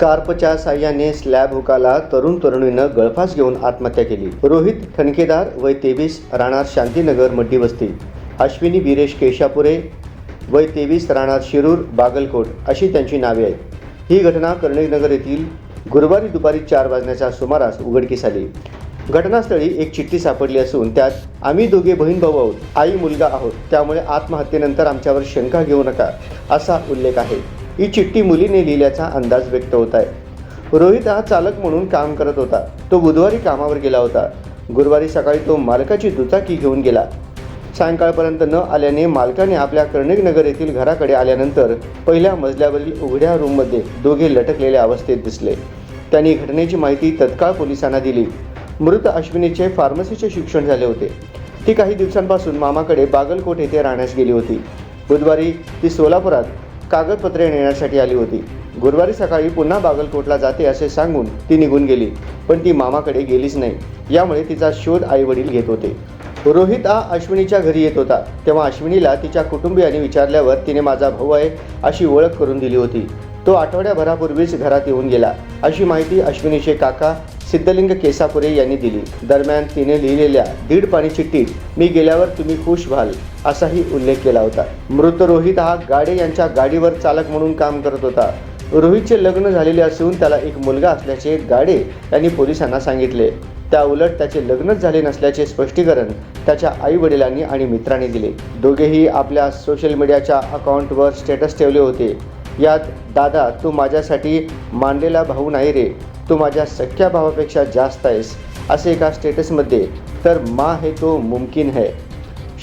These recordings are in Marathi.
स्कार्पच्या साह्याने स्लॅब हुकाला तरुण तरुणीनं गळफास घेऊन आत्महत्या केली. रोहित ठणकेदार वय तेवीस राहणार शांतीनगर मड्डी वस्ती. अश्विनी बिरेश केशापुरे वय तेवीस राहणार शिरूर बागलकोट अशी त्यांची नावे आहेत. ही घटना कर्णीनगर येथील गुरुवारी दुपारी चार वाजण्याच्या सुमारास उघडकीस आली. घटनास्थळी एक चिठ्ठी सापडली असून त्यात आम्ही दोघे बहीण भाऊ आहोत आई मुलगा आहोत त्यामुळे आत्महत्येनंतर आमच्यावर शंका घेऊ नका असा उल्लेख आहे. ही चिठ्ठी मुलीने लिहिल्याचा अंदाज व्यक्त होत आहे. रोहित हा चालक म्हणून काम करत होता. तो बुधवारी कामावर गेला होता. गुरुवारी सकाळी तो मालकाची दुचाकी घेऊन गेला. सायंकाळपर्यंत न आल्याने मालकाने आपल्या कर्णिकनगर येथील घराकडे आल्यानंतर पहिल्या मजल्यावरील उघड्या रूममध्ये दोघे लटकलेल्या अवस्थेत दिसले. त्यांनी घटनेची माहिती तत्काळ पोलिसांना दिली. मृत अश्विनीचे फार्मसीचे शिक्षण झाले होते. ती काही दिवसांपासून मामाकडे बागलकोट येथे राहण्यास गेली होती. बुधवारी ती सोलापुरात कागदपत्रे नेण्यासाठी आली होती. गुरुवारी सकाळी पुन्हा बागलकोटला जाते असे सांगून ती निघून गेली पण ती मामाकडे गेलीच नाही. यामुळे तिचा शोध आई वडील घेत होते. रोहित हा अश्विनीच्या घरी येत होता. तेव्हा अश्विनीला तिच्या कुटुंबियांनी विचारल्यावर तिने माझा भाऊ आहे अशी ओळख करून दिली होती. तो आठवड्याभरापूर्वीच घरात येऊन गेला. अशी माहिती अश्विनीचे काका सिद्धलिंग केसापुरे यांनी दिली. दरम्यान तिने लिहिलेल्या दीड पाणी चिठ्ठीत मी गेल्यावर तुम्ही खुश व्हाल असाही उल्लेख केला होता. मृत रोहित हा गाडे यांच्या गाडीवर चालक म्हणून काम करत होता. रोहितचे लग्न झालेले असून त्याला एक मुलगा असल्याचे गाडे यांनी पोलिसांना सांगितले. त्या उलट त्याचे लग्नच झाले नसल्याचे स्पष्टीकरण त्याच्या आई वडिलांनी आणि मित्रांनी दिले. दोघेही आपल्या सोशल मीडियाच्या अकाउंटवर स्टेटस ठेवले होते. यात दादा तू माझ्यासाठी मांडलेला भाऊ नाही रे. तू माझ्या सख्या भावापेक्षा जास्त आहेस असे एका स्टेटसमध्ये. तर माँ है तो मुमकिन है.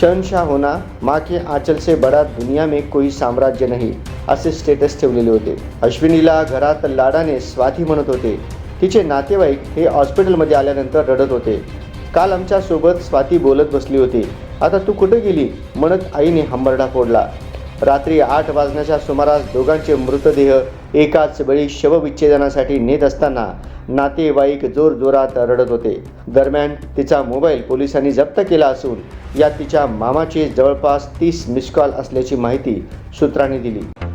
शहनशाह होना माँ के आंचल से बड़ा दुनिया में कोई साम्राज्य नहीं असे स्टेटस ठेवलेले होते. अश्विनीला घरात लाडाने स्वाती म्हणत होते. तिचे नातेवाईक हे हॉस्पिटलमध्ये आल्यानंतर रडत होते. काल आमच्यासोबत स्वाती बोलत बसली होती. आता तू कुठे गेली? म्हणत आईने हंबरडा फोडला. रात्री आठ वाजण्याच्या सुमारास दोघांचे मृतदेह एकाच वेळी शवविच्छेदनासाठी नेत असताना नातेवाईक जोरजोरात रडत होते. दरम्यान तिचा मोबाईल पोलिसांनी जप्त केला असून यात तिच्या मामाचे जवळपास तीस मिस कॉल असल्याची माहिती सूत्रांनी दिली.